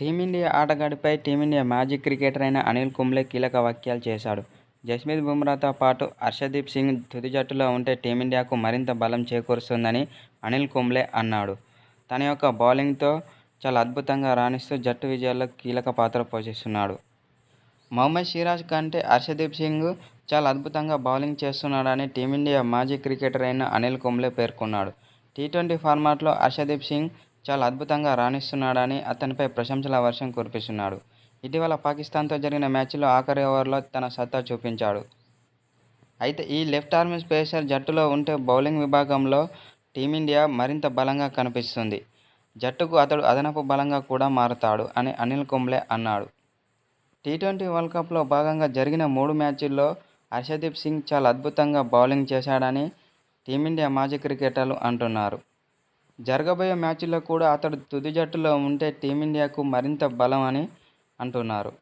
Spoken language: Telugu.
టీమిండియా ఆటగాడిపై టీమిండియా మాజీ క్రికెటర్ అయిన అనిల్ కుంబ్లే కీలక వ్యాఖ్యలు చేశాడు. జస్మిత్ బుమ్రాతో పాటు హర్షదీప్ సింగ్ తుది జట్టులో ఉంటే టీమిండియాకు మరింత బలం చేకూరుస్తుందని అనిల్ కుంబ్లే అన్నాడు. తన యొక్క బౌలింగ్తో చాలా అద్భుతంగా రాణిస్తూ జట్టు విజయాల్లో కీలక పాత్ర పోషిస్తున్నాడు. మహమ్మద్ సిరాజ్ కంటే హర్షదీప్ సింగ్ చాలా అద్భుతంగా బౌలింగ్ చేస్తున్నాడని టీమిండియా మాజీ క్రికెటర్ అయిన అనిల్ కుంబ్లే పేర్కొన్నాడు. టీ-ట్వంటీ ఫార్మాట్లో హర్షదీప్ సింగ్ చాలా అద్భుతంగా రాణిస్తున్నాడని అతనిపై ప్రశంసల వర్షం కురిపిస్తున్నాడు. ఇటీవల పాకిస్తాన్తో జరిగిన మ్యాచ్లో ఆఖరి ఓవర్లో తన సత్తా చూపించాడు. అయితే ఈ లెఫ్ట్-ఆర్మ్ స్పేసర్ జట్టులో ఉంటే బౌలింగ్ విభాగంలో టీమిండియా మరింత బలంగా కనిపిస్తుంది. జట్టుకు అతడు అదనపు బలంగా కూడా మారతాడు అని అనిల్ కుంబ్లే అన్నాడు. టీ-ట్వంటీ వరల్డ్ కప్లో భాగంగా జరిగిన మూడు మ్యాచ్ల్లో హర్షదీప్ సింగ్ చాలా అద్భుతంగా బౌలింగ్ చేశాడని టీమిండియా మాజీ క్రికెటర్లు అంటున్నారు. జరగబోయే మ్యాచ్ల్లో కూడా అతడు తుది జట్టులో ఉంటే టీమిండియాకు మరింత బలం అని అంటున్నారు.